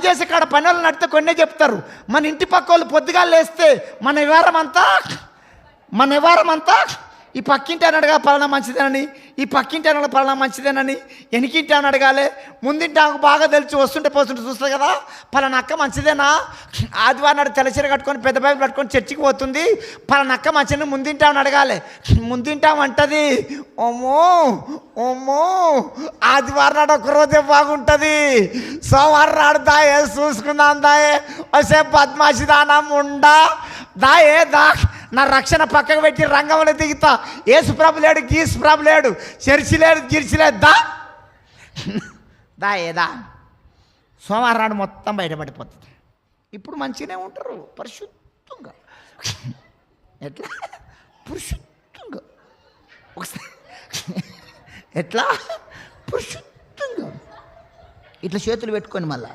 పని చేసే కాడ పని వాళ్ళు నడితే కొన్నే చెప్తారు. మన ఇంటి పక్క వాళ్ళు పొద్దుగా లేస్తే మన వివరం అంతా మన వివరం అంతా ఈ పక్కింటి అని అడగా పలానా మంచిదేనని. ఈ పక్కింటి అని పలానా మంచిదేనని. వెనికింటి అని అడగాలి. ముందింటి ఆమెకు బాగా తెలిసి వస్తుంటే పోతుంటే చూస్తుంది కదా. పలానా అక్క మంచిదేనా? ఆదివారం నాడు తెలచీర కట్టుకొని పెద్ద బైబిల్ పట్టుకొని చర్చికి పోతుంది. పలానా అక్క మంచిదని? ముందింటి ఆమెను అడగాలి. ముందింటి ఆమె అంటది ఓమో ఓమో ఆదివారం నాడు ఒకరోజే బాగుంటుంది. సోమవారం నాడు దాయే చూసుకుందాం దాయే. వసే పద్మాసి దానం ఉండా. దాయే దా నా రక్షణ పక్కకు పెట్టి రంగంలో దిగుతా. ఏసు ప్రభు లేడు గీసు ప్రభు లేడు చర్చి లేడు గిరిచి లేదు దా. దా ఏదా సోమవారం నాడు మొత్తం బయటపడిపోతుంది. ఇప్పుడు మంచిగానే ఉంటారు పరిశుద్ధంగా. ఎట్లా? పరిశుద్ధంగా. ఒకసారి. ఎట్లా? పరిశుద్ధంగా. ఇట్లా చేతులు పెట్టుకొని మళ్ళా.